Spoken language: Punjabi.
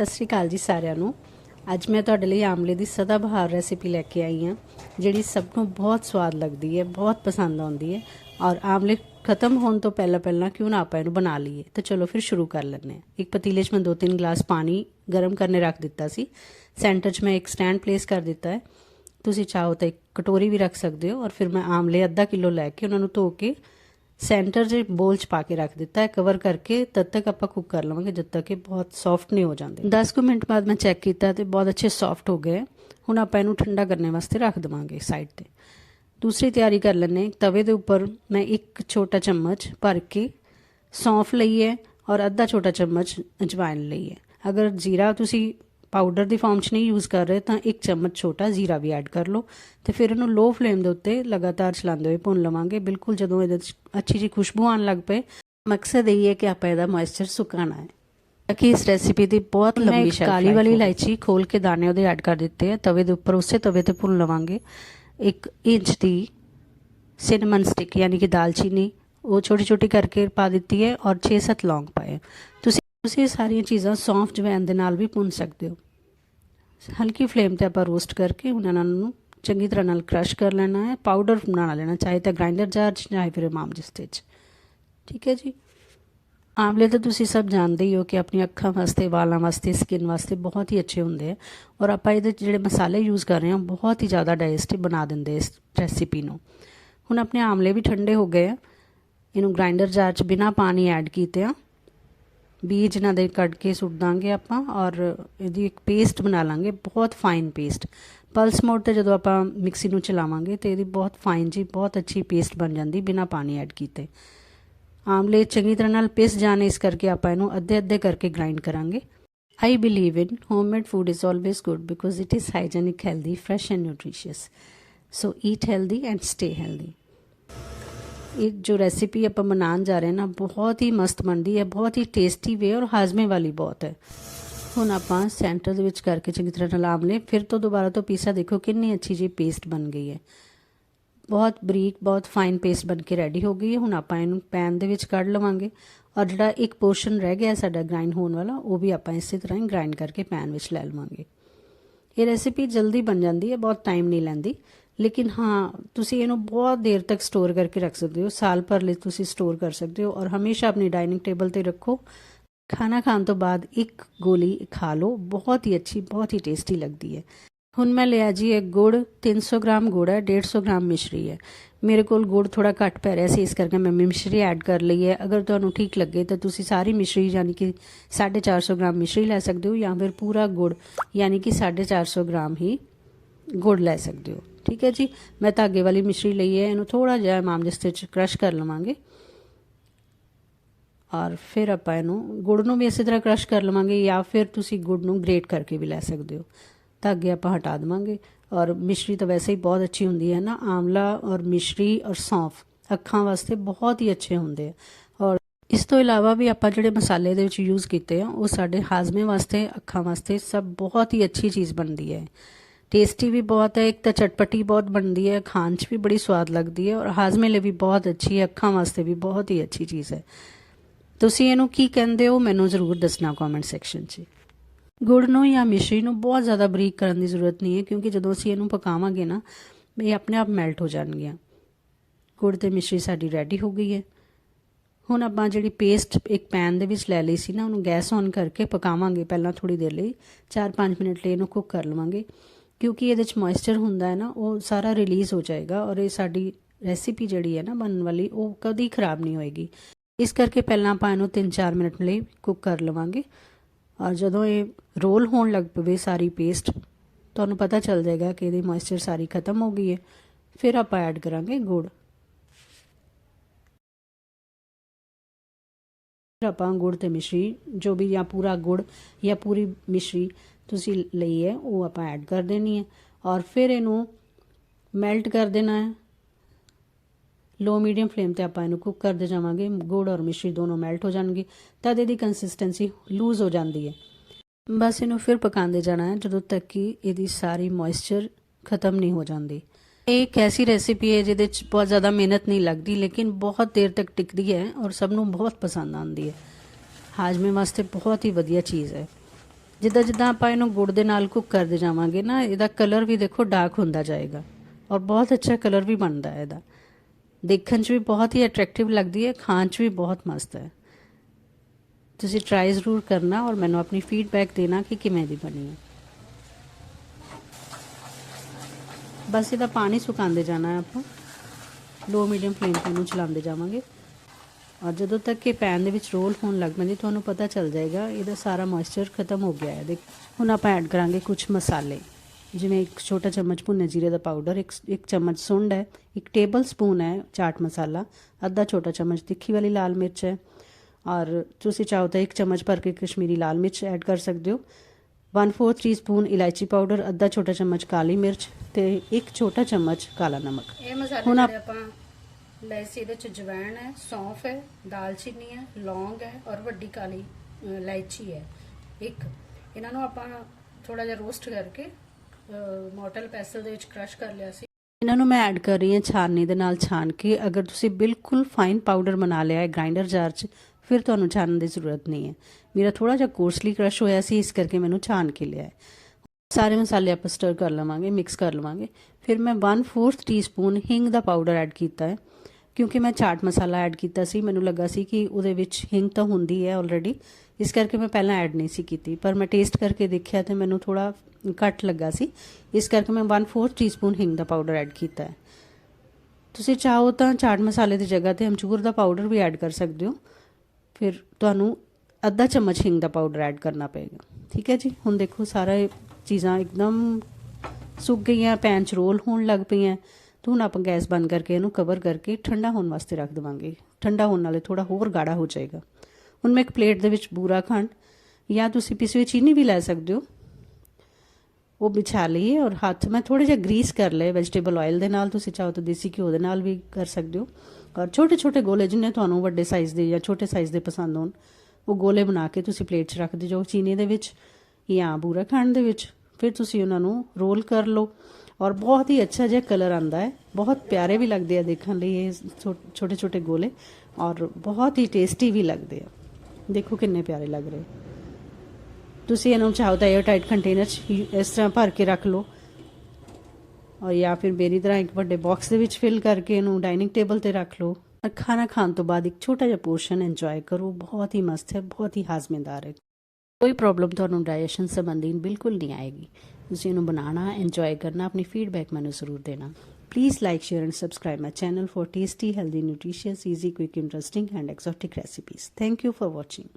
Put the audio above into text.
ਸਤਿ ਸ਼੍ਰੀ ਅਕਾਲ ਜੀ ਸਾਰਿਆਂ ਨੂੰ। ਅੱਜ ਮੈਂ ਤੁਹਾਡੇ ਲਈ ਆਮਲੇ ਦੀ ਸਦਾਬਹਾਰ ਰੈਸਿਪੀ ਲੈ ਕੇ ਆਈ ਹਾਂ, ਜਿਹੜੀ ਸਭ ਨੂੰ ਬਹੁਤ ਸਵਾਦ ਲੱਗਦੀ ਹੈ, ਬਹੁਤ ਪਸੰਦ ਆਉਂਦੀ ਹੈ ਔਰ ਆਮਲੇ ਖਤਮ ਹੋਣ ਤੋਂ ਪਹਿਲਾਂ ਪਹਿਲਾਂ ਕਿਉਂ ਨਾ ਆਪਾਂ ਇਹਨੂੰ ਬਣਾ ਲਈਏ। ਤਾਂ ਚਲੋ ਫਿਰ ਸ਼ੁਰੂ ਕਰ ਲੈਂਦੇ ਹਾਂ। ਇੱਕ ਪਤੀਲੇ 'ਚ ਮੈਂ 2-3 ਗਲਾਸ ਪਾਣੀ ਗਰਮ ਕਰਨੇ ਰੱਖ ਦਿੱਤਾ ਸੀ। ਸੈਂਟਰ 'ਚ ਮੈਂ ਇੱਕ ਸਟੈਂਡ ਪਲੇਸ ਕਰ ਦਿੱਤਾ ਹੈ। ਤੁਸੀਂ ਚਾਹੋ ਤਾਂ ਇੱਕ ਕਟੋਰੀ ਵੀ ਰੱਖ ਸਕਦੇ ਹੋ ਔਰ ਫਿਰ ਮੈਂ ਆਮਲੇ ਅੱਧਾ ਕਿਲੋ ਲੈ ਕੇ ਉਹਨਾਂ ਨੂੰ ਧੋ ਕੇ ਸੈਂਟਰ ਦੇ ਬੋਲ ਚ ਪਾ ਕੇ ਰੱਖ ਦਿੱਤਾ ਹੈ ਕਵਰ ਕਰਕੇ ਤਦ ਤੱਕ ਆਪਾਂ ਕੁੱਕ ਕਰ ਲਵਾਂਗੇ, ਜਦ ਤੱਕ ਇਹ ਬਹੁਤ ਸੌਫਟ ਨਹੀਂ ਹੋ ਜਾਂਦੇ। 10 ਕੁ ਮਿੰਟ ਬਾਅਦ ਮੈਂ ਚੈੱਕ ਕੀਤਾ ਤੇ ਬਹੁਤ ਅੱਛੇ ਸੌਫਟ ਹੋ ਗਏ। ਹੁਣ ਆਪਾਂ ਇਹਨੂੰ ਠੰਡਾ ਕਰਨ ਵਾਸਤੇ ਰੱਖ ਦਵਾਂਗੇ ਸਾਈਡ ਤੇ। ਦੂਸਰੀ ਤਿਆਰੀ ਕਰ ਲੈਣੇ ਤਵੇ ਦੇ ਉੱਪਰ ਮੈਂ ਇੱਕ ਛੋਟਾ ਚਮਚ ਭਰ ਕੇ ਸੌਂਫ ਲਈ ਹੈ ਔਰ ਅੱਧਾ ਛੋਟਾ ਚਮਚ ਅਜਵਾਇਨ ਲਈ ਹੈ। ਅਗਰ ਜੀਰਾ ਤੁਸੀਂ ਪਾਊਡਰ ਦੀ ਫਾਰਮ 'ਚ ਨਹੀਂ ਯੂਜ਼ ਕਰ ਰਹੇ ਤਾਂ ਇੱਕ ਚਮਚ ਛੋਟਾ ਜ਼ੀਰਾ ਵੀ ਐਡ ਕਰ ਲਓ ਤੇ ਫਿਰ ਇਹਨੂੰ ਲੋ ਫਲੇਮ ਦੇ ਉੱਤੇ ਲਗਾਤਾਰ ਚਲਾਉਂਦੇ ਹੋਏ ਭੁੰਨ ਲਵਾਂਗੇ। ਬਿਲਕੁਲ ਜਦੋਂ ਇਹਦੇ 'ਚ ਅੱਛੀ ਜੀ ਖੁਸ਼ਬੂ ਆਉਣ ਲੱਗ ਪਏ ਮਕਸਦ ਇਹ ਹੈ ਕਿ ਆਪਾਂ ਇਹਦਾ ਮੋਇਸਚਰ ਸੁਕਾਣਾ ਹੈ। ਕਿ ਇਸ ਰੈਸਿਪੀ ਦੀ ਬਹੁਤ ਲੰਬੀ ਸ਼ੈਲਫ ਕਾਲੀ ਵਾਲੀ ਇਲਾਇਚੀ ਖੋਲ ਕੇ ਦਾਣੇ ਉਹਦੇ ਐਡ ਕਰ ਦਿੱਤੇ ਆ। ਤਵੇ ਦੇ ਉੱਪਰ ਉਸੇ ਤਵੇ ਤੇ ਭੁੰਨ ਲਵਾਂਗੇ। ਇੱਕ ਇੰਚ ਦੀ ਸਿਨਮਨ ਸਟਿਕ ਯਾਨੀ ਕਿ ਦਾਲਚੀਨੀ ਉਹ ਛੋਟੀ ਛੋਟੀ ਕਰਕੇ ਪਾ ਦਿੱਤੀ ਹੈ ਔਰ 6-7 ਲੌਂਗ ਪਾਏ ਤੁਸੀਂ ਇਹ ਸਾਰੀਆਂ ਚੀਜ਼ਾਂ ਸੌਂਫ ਜਵੈਨ ਦੇ ਨਾਲ ਵੀ ਭੁੰਨ ਸਕਦੇ ਹੋ। ਹਲਕੀ ਫਲੇਮ ਤੇ ਆਪਾਂ ਰੋਸਟ ਕਰਕੇ ਹੁਣ ਇਹਨਾਂ ਨੂੰ ਚੰਗੀ ਤਰ੍ਹਾਂ ਨਾਲ ਕ੍ਰਸ਼ ਕਰ ਲੈਣਾ ਹੈ। ਪਾਊਡਰ ਬਣਾ ਲੈਣਾ, ਚਾਹੇ ਤਾਂ ਗ੍ਰਾਈਂਡਰ ਜਾਰ ਚ ਚਾਹੇ ਫਿਰ ਮਾਮਜਿਸਤੇ ਚ। ਠੀਕ ਹੈ ਜੀ? ਆਮਲੇ ਤਾਂ ਤੁਸੀਂ ਸਭ ਜਾਣਦੇ ਹੀ ਹੋ ਕਿ ਆਪਣੀ ਅੱਖਾਂ ਵਾਸਤੇ, ਵਾਲਾਂ ਵਾਸਤੇ, ਸਕਿਨ ਵਾਸਤੇ ਬਹੁਤ ਹੀ ਅੱਛੇ ਹੁੰਦੇ ਆ। ਔਰ ਆਪਾਂ ਇਹਦੇ 'ਚ ਜਿਹੜੇ ਮਸਾਲੇ ਯੂਜ਼ ਕਰ ਰਹੇ ਹਾਂ, ਬਹੁਤ ਹੀ ਜ਼ਿਆਦਾ ਡਾਈਜੈਸਟਿਵ ਬਣਾ ਦਿੰਦੇ ਇਸ ਰੈਸਿਪੀ ਨੂੰ। ਹੁਣ ਆਪਣੇ ਆਮਲੇ ਵੀ ਠੰਡੇ ਹੋ ਗਏ ਆ। ਇਹਨੂੰ ਗ੍ਰਾਈਂਡਰ ਜਾਰ 'ਚ ਬਿਨਾ ਪਾਣੀ ਐਡ ਕੀਤੇ ਆ। ਬੀਜ ਇਹਨਾਂ ਦੇ ਕੱਢ ਕੇ ਸੁੱਟ ਦਾਂਗੇ ਆਪਾਂ ਔਰ ਇਹਦੀ ਇੱਕ ਪੇਸਟ ਬਣਾ ਲਾਂਗੇ ਬਹੁਤ ਫਾਈਨ ਪੇਸਟ ਪਲਸ ਮੋਡ ਤੇ ਜਦੋਂ ਆਪਾਂ ਮਿਕਸੀ ਨੂੰ ਚਲਾਵਾਂਗੇ ਤੇ ਇਹਦੀ ਬਹੁਤ ਫਾਈਨ ਜੀ ਬਹੁਤ ਅੱਛੀ ਪੇਸਟ ਬਣ ਜਾਂਦੀ ਬਿਨਾ ਪਾਣੀ ਐਡ ਕੀਤੇ। ਆਮਲੇ ਚੰਗੀ ਤਰ੍ਹਾਂ ਨਾਲ ਪਿਸ ਜਾਣੇ ਇਸ ਕਰਕੇ ਆਪਾਂ ਇਹਨੂੰ ਅੱਧੇ ਅੱਧੇ ਕਰਕੇ ਗ੍ਰਾਈਂਡ ਕਰਾਂਗੇ। I believe in homemade food is always good because it is hygienic, healthy fresh and nutritious. So eat healthy and stay healthy ਇਹ ਜੋ ਰੈਸਿਪੀ ਆਪਾਂ ਬਣਾਉਣ ਜਾ ਰਹੇ ਨਾ, ਬਹੁਤ ਹੀ ਮਸਤ ਬਣਦੀ ਹੈ, ਬਹੁਤ ਹੀ ਟੇਸਟੀ ਵੇ ਔਰ ਹਾਜ਼ਮੇ ਵਾਲੀ ਬਹੁਤ ਹੈ। ਹੁਣ ਆਪਾਂ ਸੈਂਟਰ ਦੇ ਵਿੱਚ ਕਰਕੇ ਚੰਗੀ ਤਰ੍ਹਾਂ ਨਾਲ ਆਮਲੇ ਫਿਰ ਤੋਂ ਦੁਬਾਰਾ ਤੋਂ ਪੀਸਾ ਦੇਖੋ ਕਿੰਨੀ ਅੱਛੀ ਜੀ ਪੇਸਟ ਬਣ ਗਈ ਹੈ। ਬਹੁਤ ਬਰੀਕ, ਬਹੁਤ ਫਾਈਨ ਪੇਸਟ ਬਣ ਕੇ ਰੈਡੀ ਹੋ ਗਈ ਹੈ। ਹੁਣ ਆਪਾਂ ਇਹਨੂੰ ਪੈਨ ਦੇ ਵਿੱਚ ਕੱਢ ਲਵਾਂਗੇ ਔਰ ਜਿਹੜਾ ਇੱਕ ਪੋਰਸ਼ਨ ਰਹਿ ਗਿਆ ਸਾਡਾ ਗ੍ਰਾਈਂਡ ਹੋਣ ਵਾਲਾ, ਉਹ ਵੀ ਆਪਾਂ ਇਸੇ ਤਰ੍ਹਾਂ ਹੀ ਗ੍ਰਾਈਂਡ ਕਰਕੇ ਪੈਨ ਵਿੱਚ ਲੈ ਲਵਾਂਗੇ। ਇਹ ਰੈਸਿਪੀ ਜਲਦੀ ਬਣ ਜਾਂਦੀ ਹੈ, ਬਹੁਤ ਟਾਈਮ ਨਹੀਂ ਲੈਂਦੀ। ਲੇਕਿਨ ਹਾਂ ਤੁਸੀਂ ਇਹਨੂੰ ਬਹੁਤ ਦੇਰ ਤੱਕ ਸਟੋਰ ਕਰਕੇ ਰੱਖ ਸਕਦੇ ਹੋ ਸਾਲ ਭਰ ਲਈ ਤੁਸੀਂ ਸਟੋਰ ਕਰ ਸਕਦੇ ਹੋ ਔਰ ਹਮੇਸ਼ਾ ਆਪਣੀ ਡਾਈਨਿੰਗ ਟੇਬਲ ਤੇ ਰੱਖੋ ਖਾਣਾ ਖਾਣ ਤੋਂ ਬਾਅਦ ਇੱਕ ਗੋਲੀ ਖਾ ਲਓ ਬਹੁਤ ਹੀ ਅੱਛੀ ਬਹੁਤ ਹੀ ਟੇਸਟੀ ਲੱਗਦੀ ਹੈ ਹੁਣ ਮੈਂ ਲਿਆ ਜੀ ਇੱਕ ਗੁੜ 300 ਗ੍ਰਾਮ ਗੁੜ ਹੈ 150 ਗ੍ਰਾਮ ਮਿਸ਼ਰੀ ਹੈ ਮੇਰੇ ਕੋਲ ਗੁੜ ਥੋੜਾ ਘੱਟ ਪੈ ਰਿਹਾ ਸੀ ਇਸ ਕਰਕੇ ਮੈਂ ਮਿਸ਼ਰੀ ਐਡ ਕਰ ਲਈ ਹੈ ਅਗਰ ਤੁਹਾਨੂੰ ਠੀਕ ਲੱਗੇ ਤਾਂ ਤੁਸੀਂ ਸਾਰੀ ਮਿਸ਼ਰੀ ਯਾਨੀ ਕਿ 450 ਗ੍ਰਾਮ ਮਿਸ਼ਰੀ ਲੈ ਸਕਦੇ ਹੋ ਜਾਂ ਫਿਰ ਪੂਰਾ ਗੁੜ ਯਾਨੀ ਕਿ 450 ਗ੍ਰਾਮ ਹੀ ਗੁੜ ਲੈ ਸਕਦੇ ਹੋ ਠੀਕ ਹੈ ਜੀ, ਮੈਂ ਧਾਗੇ ਵਾਲੀ ਮਿਸ਼ਰੀ ਲਈ ਹੈ, ਇਹਨੂੰ ਥੋੜਾ ਜਿਹਾ ਮਾਮਜਸਤੇ ਚ ਕ੍ਰਸ਼ ਕਰ ਲਵਾਂਗੇ। ਔਰ ਫਿਰ ਆਪਾਂ ਇਹਨੂੰ ਗੁੜ ਨੂੰ ਵੀ ਇਸੇ ਤਰ੍ਹਾਂ ਕ੍ਰਸ਼ ਕਰ ਲਵਾਂਗੇ ਜਾਂ ਫਿਰ ਤੁਸੀਂ ਗੁੜ ਨੂੰ ਗ੍ਰੇਟ ਕਰਕੇ ਵੀ ਲੈ ਸਕਦੇ ਹੋ। ਧਾਗੇ ਆਪਾਂ ਹਟਾ ਦਵਾਂਗੇ। ਔਰ ਮਿਸ਼ਰੀ ਤਾਂ ਵੈਸੇ ਹੀ ਬਹੁਤ ਅੱਛੀ ਹੁੰਦੀ ਹੈ ਨਾ ਆਮਲਾ ਔਰ ਮਿਸ਼ਰੀ ਔਰ ਸੌਂਫ, ਅੱਖਾਂ ਵਾਸਤੇ ਬਹੁਤ ਹੀ ਅੱਛੇ ਹੁੰਦੇ ਆ। ਔਰ ਇਸ ਤੋਂ ਇਲਾਵਾ ਵੀ ਆਪਾਂ ਜਿਹੜੇ ਮਸਾਲੇ ਦੇ ਵਿੱਚ ਯੂਜ਼ ਕੀਤੇ ਆ, ਉਹ ਸਾਡੇ ਹਾਜ਼ਮੇ ਵਾਸਤੇ, ਅੱਖਾਂ ਵਾਸਤੇ ਸਭ ਬਹੁਤ ਹੀ ਅੱਛੀ ਚੀਜ਼ ਬਣਦੀ ਹੈ। ਟੇਸਟੀ ਵੀ ਬਹੁਤ ਹੈ, ਇੱਕ ਤਾਂ ਚਟਪਟੀ ਬਹੁਤ ਬਣਦੀ ਹੈ, ਖਾਣ 'ਚ ਵੀ ਬੜੀ ਸਵਾਦ ਲੱਗਦੀ ਹੈ ਔਰ ਹਾਜ਼ਮੇ ਲਈ ਵੀ ਬਹੁਤ ਅੱਛੀ ਹੈ, ਅੱਖਾਂ ਵਾਸਤੇ ਵੀ ਬਹੁਤ ਹੀ ਅੱਛੀ ਚੀਜ਼ ਹੈ। ਤੁਸੀਂ ਇਹਨੂੰ ਕੀ ਕਹਿੰਦੇ ਹੋ, ਮੈਨੂੰ ਜ਼ਰੂਰ ਦੱਸਣਾ ਕਮੈਂਟ ਸੈਕਸ਼ਨ 'ਚ। ਗੁੜ ਨੂੰ ਜਾਂ ਮਿਸ਼ਰੀ ਨੂੰ ਬਹੁਤ ਜ਼ਿਆਦਾ ਬਰੀਕ ਕਰਨ ਦੀ ਜ਼ਰੂਰਤ ਨਹੀਂ ਹੈ, ਕਿਉਂਕਿ ਜਦੋਂ ਅਸੀਂ ਇਹਨੂੰ ਪਕਾਵਾਂਗੇ ਨਾ, ਇਹ ਆਪਣੇ ਆਪ ਮੈਲਟ ਹੋ ਜਾਣਗੀਆਂ। ਗੁੜ ਤੇ ਮਿਸ਼ਰੀ ਸਾਡੀ ਰੈਡੀ ਹੋ ਗਈ ਹੈ। ਹੁਣ ਆਪਾਂ ਜਿਹੜੀ ਪੇਸਟ ਇੱਕ ਪੈਨ ਦੇ ਵਿੱਚ ਲੈ ਲਈ ਸੀ ਨਾ, ਉਹਨੂੰ ਗੈਸ ਔਨ ਕਰਕੇ ਪਕਾਵਾਂਗੇ ਪਹਿਲਾਂ ਥੋੜੀ ਦੇਰ ਲਈ। 4-5 ਮਿੰਟ ਲਈ ਇਹਨੂੰ ਕੁੱਕ ਕਰ ਲਵਾਂਗੇ। ਕਿਉਂਕਿ ਇਹਦੇ ਵਿੱਚ ਮੋਇਸਚਰ ਹੁੰਦਾ ਹੈ ਨਾ, ਉਹ ਸਾਰਾ ਰਿਲੀਜ਼ ਹੋ ਜਾਏਗਾ ਔਰ ਇਹ ਸਾਡੀ ਰੈਸਿਪੀ ਜਿਹੜੀ ਹੈ ਨਾ ਬਣਨ ਵਾਲੀ, ਉਹ ਕਦੀ ਖਰਾਬ ਨਹੀਂ ਹੋਏਗੀ। ਇਸ ਕਰਕੇ ਪਹਿਲਾਂ ਆਪਾਂ ਇਹਨੂੰ 3-4 ਮਿੰਟ ਲਈ ਕੁੱਕ ਕਰ ਲਵਾਂਗੇ। ਔਰ ਜਦੋਂ ਇਹ ਰੋਲ ਹੋਣ ਲੱਗ ਪਵੇ ਸਾਰੀ ਪੇਸਟ ਤੁਹਾਨੂੰ ਪਤਾ ਚੱਲ ਜਾਏਗਾ ਕਿ ਇਹਦੀ ਮੋਇਸਚਰ ਸਾਰੀ ਖਤਮ ਹੋ ਗਈ ਹੈ। ਫਿਰ ਆਪਾਂ ਐਡ ਕਰਾਂਗੇ ਗੁੜ। ਫਿਰ ਆਪਾਂ ਗੁੜ ਤੇ ਮਿਸ਼ਰੀ, ਜੋ ਵੀ ਜਾਂ ਪੂਰਾ ਗੁੜ ਜਾਂ ਪੂਰੀ ਮਿਸ਼ਰੀ ਤੁਸੀਂ ਲਈ ਹੈ, ਉਹ ਆਪਾਂ ਐਡ ਕਰ ਦੇਣੀ ਹੈ। ਔਰ ਫਿਰ ਇਹਨੂੰ ਮੈਲਟ ਕਰ ਦੇਣਾ ਹੈ। ਲੋ ਮੀਡੀਅਮ ਫਲੇਮ ਤੇ ਆਪਾਂ ਇਹਨੂੰ ਕੁੱਕ ਕਰਦੇ ਜਾਵਾਂਗੇ। ਗੁੜ ਔਰ ਮਿਸ਼ਰੀ ਦੋਨੋਂ ਮੈਲਟ ਹੋ ਜਾਣਗੇ। ਤਦ ਇਹਦੀ ਕੰਸਿਸਟੈਂਸੀ ਲੂਜ਼ ਹੋ ਜਾਂਦੀ ਹੈ। ਬਸ ਇਹਨੂੰ ਫਿਰ ਪਕਾਉਂਦੇ ਜਾਣਾ ਹੈ, ਜਦੋਂ ਤੱਕ ਕਿ ਇਹਦੀ ਸਾਰੀ ਮੋਇਸਚਰ ਖਤਮ ਨਹੀਂ ਹੋ ਜਾਂਦੀ। ਇਹ ਇੱਕ ਐਸੀ ਰੈਸਿਪੀ ਹੈ, ਜਿਹਦੇ ਵਿੱਚ ਬਹੁਤ ਜ਼ਿਆਦਾ ਮਿਹਨਤ ਨਹੀਂ ਲੱਗਦੀ, ਲੇਕਿਨ ਬਹੁਤ ਦੇਰ ਤੱਕ ਟਿਕਦੀ ਹੈ ਔਰ ਸਭ ਨੂੰ ਬਹੁਤ ਪਸੰਦ ਆਉਂਦੀ ਹੈ। ਹਾਜ਼ਮੇ ਵਾਸਤੇ ਬਹੁਤ ਹੀ ਵਧੀਆ ਚੀਜ਼ ਹੈ। ਜਿੱਦਾਂ ਜਿੱਦਾਂ ਆਪਾਂ ਇਹਨੂੰ ਗੁੜ ਦੇ ਨਾਲ ਕੁੱਕ ਕਰਦੇ ਜਾਵਾਂਗੇ ਨਾ, ਇਹਦਾ ਕਲਰ ਵੀ ਦੇਖੋ ਡਾਰਕ ਹੁੰਦਾ ਜਾਏਗਾ ਔਰ ਬਹੁਤ ਅੱਛਾ ਕਲਰ ਵੀ ਬਣਦਾ ਹੈ ਇਹਦਾ। ਦੇਖਣ 'ਚ ਵੀ ਬਹੁਤ ਹੀ ਅਟਰੈਕਟਿਵ ਲੱਗਦੀ ਹੈ, ਖਾਣ 'ਚ ਵੀ ਬਹੁਤ ਮਸਤ ਹੈ। ਤੁਸੀਂ ਟਰਾਈ ਜ਼ਰੂਰ ਕਰਨਾ ਔਰ ਮੈਨੂੰ ਆਪਣੀ ਫੀਡਬੈਕ ਦੇਣਾ ਕਿ ਕਿਵੇਂ ਦੀ ਬਣੀ ਹੈ। ਬਸ ਇਹਦਾ ਪਾਣੀ ਸੁਕਾਉਂਦੇ ਜਾਣਾ ਹੈ ਆਪਾਂ। ਲੋ ਮੀਡੀਅਮ ਫਲੇਮ ਤੇ ਇਹਨੂੰ ਚਲਾਉਂਦੇ ਜਾਵਾਂਗੇ। ਔਰ ਜਦੋਂ ਤੱਕ ਕਿ ਪੈਨ ਦੇ ਵਿੱਚ ਰੋਲ ਹੋਣ ਲੱਗ ਪੈਂਦੀ ਤੁਹਾਨੂੰ ਪਤਾ ਚੱਲ ਜਾਏਗਾ ਇਹਦਾ ਸਾਰਾ ਮੋਇਸਚਰ ਖਤਮ ਹੋ ਗਿਆ ਹੈ। ਦੇਖ ਹੁਣ ਆਪਾਂ ਐਡ ਕਰਾਂਗੇ ਕੁਝ ਮਸਾਲੇ। ਜਿਵੇਂ ਇੱਕ ਛੋਟਾ ਚਮਚ ਭੁੰਨੇ ਜੀਰੇ ਦਾ ਪਾਊਡਰ ਇੱਕ ਇੱਕ ਚਮਚ ਸੁੰਡ ਹੈ ਇੱਕ ਟੇਬਲ ਸਪੂਨ ਹੈ ਚਾਟ ਮਸਾਲਾ ਅੱਧਾ ਛੋਟਾ ਚਮਚ ਤਿੱਖੀ ਵਾਲੀ ਲਾਲ ਮਿਰਚ ਹੈ ਔਰ ਤੁਸੀਂ ਚਾਹੋ ਤਾਂ ਇੱਕ ਚਮਚ ਭਰ ਕੇ ਕਸ਼ਮੀਰੀ ਲਾਲ ਮਿਰਚ ਐਡ ਕਰ ਸਕਦੇ ਹੋ। 1/4 ਟੀਸਪੂਨ ਇਲਾਇਚੀ ਪਾਊਡਰ ਅੱਧਾ ਛੋਟਾ ਚਮਚ ਕਾਲੀ ਮਿਰਚ ਤੇ ਇੱਕ ਛੋਟਾ ਚਮਚ ਕਾਲਾ ਨਮਕ। ਇਹ ਮਸਾਲੇ ਆਪ- ਜਿਹੜੇ ਇਹਦੇ ਚ ਜਵੈਣ ਹੈ, ਸੌਂਫ ਹੈ ਦਾਲਚੀਨੀ ਹੈ, ਲੌਂਗ ਹੈ ਔਰ ਵੱਡੀ ਕਾਲੀ ਇਲਾਇਚੀ ਹੈ। ਇੱਕ, ਇਹਨਾਂ ਨੂੰ ਆਪਾਂ ਥੋੜਾ ਜਿਹਾ ਰੋਸਟ ਕਰਕੇ ਮੋਟਲ ਪੈਸਲ ਦੇ ਵਿੱਚ ਕ੍ਰਸ਼ ਕਰ ਲਿਆ ਸੀ। ਇਹਨਾਂ ਨੂੰ ਮੈਂ ਐਡ ਕਰ ਰਹੀ ਹਾਂ ਛਾਨਣੀ ਦੇ ਨਾਲ ਛਾਣ ਕੇ। ਅਗਰ ਤੁਸੀਂ ਬਿਲਕੁਲ ਫਾਈਨ ਪਾਊਡਰ ਬਣਾ ਲਿਆ ਹੈ ਗ੍ਰਾਈਂਡਰ ਜਾਰ 'ਚ, ਫਿਰ ਤੁਹਾਨੂੰ ਛਾਨਣ ਦੀ ਜ਼ਰੂਰਤ ਨਹੀਂ ਹੈ। ਮੇਰਾ ਥੋੜਾ ਜਿਹਾ ਕੋਰਸਲੀ ਕ੍ਰਸ਼ ਹੋਇਆ ਸੀ, ਇਸ ਕਰਕੇ ਮੈਨੂੰ ਛਾਨ ਕੇ ਲਿਆ ਹੈ। ਸਾਰੇ ਮਸਾਲੇ ਆਪਾਂ ਸਟਰ ਕਰ ਲਵਾਂਗੇ ਮਿਕਸ ਕਰ ਲਵਾਂਗੇ। ਫਿਰ ਮੈਂ 1/4 ਟੀਸਪੂਨ ਹਿੰਗ ਦਾ ਪਾਊਡਰ ਐਡ ਕੀਤਾ ਹੈ। ਕਿਉਂਕਿ ਮੈਂ ਚਾਟ ਮਸਾਲਾ ਐਡ ਕੀਤਾ ਸੀ, ਮੈਨੂੰ ਲੱਗਾ ਸੀ ਕਿ ਉਹਦੇ ਵਿੱਚ ਹਿੰਗ ਤਾਂ ਹੁੰਦੀ ਹੈ ਆਲਰੇਡੀ ਇਸ ਕਰਕੇ ਮੈਂ ਪਹਿਲਾਂ ਐਡ ਨਹੀਂ ਸੀ ਕੀਤੀ, ਪਰ ਮੈਂ ਟੇਸਟ ਕਰਕੇ ਦੇਖਿਆ ਤੇ ਮੈਨੂੰ ਥੋੜਾ ਘੱਟ ਲੱਗਾ ਸੀ। ਇਸ ਕਰਕੇ ਮੈਂ 1/4 ਟੀਸਪੂਨ ਹਿੰਗ ਦਾ ਪਾਊਡਰ ਐਡ ਕੀਤਾ ਹੈ। ਤੁਸੀਂ ਚਾਹੋ ਤਾਂ ਚਾਟ ਮਸਾਲੇ ਦੀ ਜਗ੍ਹਾ ਤੇ ਅਮਚੂਰ ਦਾ ਪਾਊਡਰ ਵੀ ਐਡ ਕਰ ਸਕਦੇ ਹੋ। ਫਿਰ ਤੁਹਾਨੂੰ ਅੱਧਾ ਚਮਚ ਹਿੰਗ ਦਾ ਪਾਊਡਰ ਐਡ ਕਰਨਾ ਪਏਗਾ। ਠੀਕ ਹੈ ਜੀ? ਹੁਣ ਦੇਖੋ, ਸਾਰਾ ਚੀਜ਼ਾਂ ਇੱਕਦਮ ਸੁੱਕ ਗਈਆਂ, ਪੈਨ 'ਚ ਰੋਲ ਹੋਣ ਲੱਗ ਪਈਆਂ। ਤਾਂ ਹੁਣ ਆਪਾਂ ਗੈਸ ਬੰਦ ਕਰਕੇ ਇਹਨੂੰ ਕਵਰ ਕਰਕੇ ਠੰਡਾ ਹੋਣ ਵਾਸਤੇ ਰੱਖ ਦੇਵਾਂਗੇ। ਠੰਡਾ ਹੋਣ ਨਾਲੇ ਥੋੜਾ ਹੋਰ ਗਾੜਾ ਹੋ ਜਾਏਗਾ। ਹੁਣ ਮੈਂ ਇੱਕ ਪਲੇਟ ਦੇ ਵਿੱਚ ਬੂਰਾ ਖੰਡ ਜਾਂ ਤੁਸੀਂ ਪਿਸੀ ਹੋਈ ਚੀਨੀ ਵੀ ਲੈ ਸਕਦੇ ਹੋ। ਉਹ ਵਿਛਾ ਲਈਏ ਔਰ ਹੱਥ ਮੈਂ ਥੋੜੇ ਜਿਹਾ ਗਰੀਸ ਕਰ ਲਏ ਵੈਜੀਟੇਬਲ ਆਇਲ ਦੇ ਨਾਲ ਤੁਸੀਂ ਚਾਹੋ ਤਾਂ ਦੇਸੀ ਘਿਓ ਦੇ ਨਾਲ ਵੀ ਕਰ ਸਕਦੇ ਹੋ। ਔਰ ਛੋਟੇ ਛੋਟੇ ਗੋਲੇ ਜਿੰਨੇ ਤੁਹਾਨੂੰ ਵੱਡੇ ਸਾਈਜ਼ ਦੇ ਜਾਂ ਛੋਟੇ ਸਾਈਜ਼ ਦੇ ਪਸੰਦ ਹੋਣ, ਉਹ ਗੋਲੇ ਬਣਾ ਕੇ ਤੁਸੀਂ ਪਲੇਟ 'ਚ ਰੱਖ ਦਿਓ ਚੀਨੀ ਦੇ ਵਿੱਚ ਜਾਂ ਬੂਰਾ ਖੰਡ ਦੇ ਵਿੱਚ। ਫਿਰ ਤੁਸੀਂ ਉਹਨਾਂ ਨੂੰ ਰੋਲ ਕਰ ਲਓ। ਔਰ ਬਹੁਤ ਹੀ ਅੱਛਾ ਜਿਹਾ ਕਲਰ ਆਂਦਾ ਹੈ। ਬਹੁਤ ਪਿਆਰੇ ਵੀ ਲੱਗਦੇ ਆ ਦੇਖਣ ਲਈ ਇਹ ਛੋਟੇ ਛੋਟੇ ਗੋਲੇ ਔਰ ਬਹੁਤ ਹੀ ਟੇਸਟੀ ਵੀ ਲੱਗਦੇ ਆ। ਦੇਖੋ ਕਿੰਨੇ ਪਿਆਰੇ ਲੱਗ ਰਹੇ। ਤੁਸੀਂ ਇਹਨੂੰ ਚਾਹੋ ਤਾਂ 에ਅਰ ਟਾਈਟ ਕੰਟੇਨਰ 'ਚ ਇਸ ਤਰ੍ਹਾਂ ਭਰ ਕੇ ਰੱਖ ਲਓ। ਔਰ ਜਾਂ ਫਿਰ ਮੇਰੀ ਤਰ੍ਹਾਂ ਇੱਕ ਵੱਡੇ ਬਾਕਸ ਦੇ ਵਿੱਚ ਫਿਲ ਕਰਕੇ ਇਹਨੂੰ ਡਾਈਨਿੰਗ ਟੇਬਲ ਤੇ ਰੱਖ ਲਓ। ਔਰ ਖਾਣਾ ਖਾਣ ਤੋਂ ਬਾਅਦ ਇੱਕ ਛੋਟਾ ਜਿਹਾ ਪੋਰਸ਼ਨ ਇੰਜੋਏ ਕਰੋ। ਬਹੁਤ ਹੀ ਮਸਤ ਹੈ, ਬਹੁਤ ਹੀ ਹਾਜ਼ਮੇਦਾਰ ਹੈ। ਕੋਈ ਪ੍ਰੋਬਲਮ ਤੁਹਾਨੂੰ ਡਾਈਜੈਸ਼ਨ ਸੰਬੰਧੀ ਬਿਲਕੁਲ ਨਹੀਂ ਆਏਗੀ। ਤੁਸੀਂ ਇਹਨੂੰ ਬਣਾਉਣਾ ਇੰਜੋਏ ਕਰਨਾ ਆਪਣੀ ਫੀਡਬੈਕ ਮੈਨੂੰ ਜ਼ਰੂਰ ਦੇਣਾ Please like, share and subscribe my channel for tasty, healthy, nutritious, easy, quick, interesting and exotic recipes. Thank you for watching.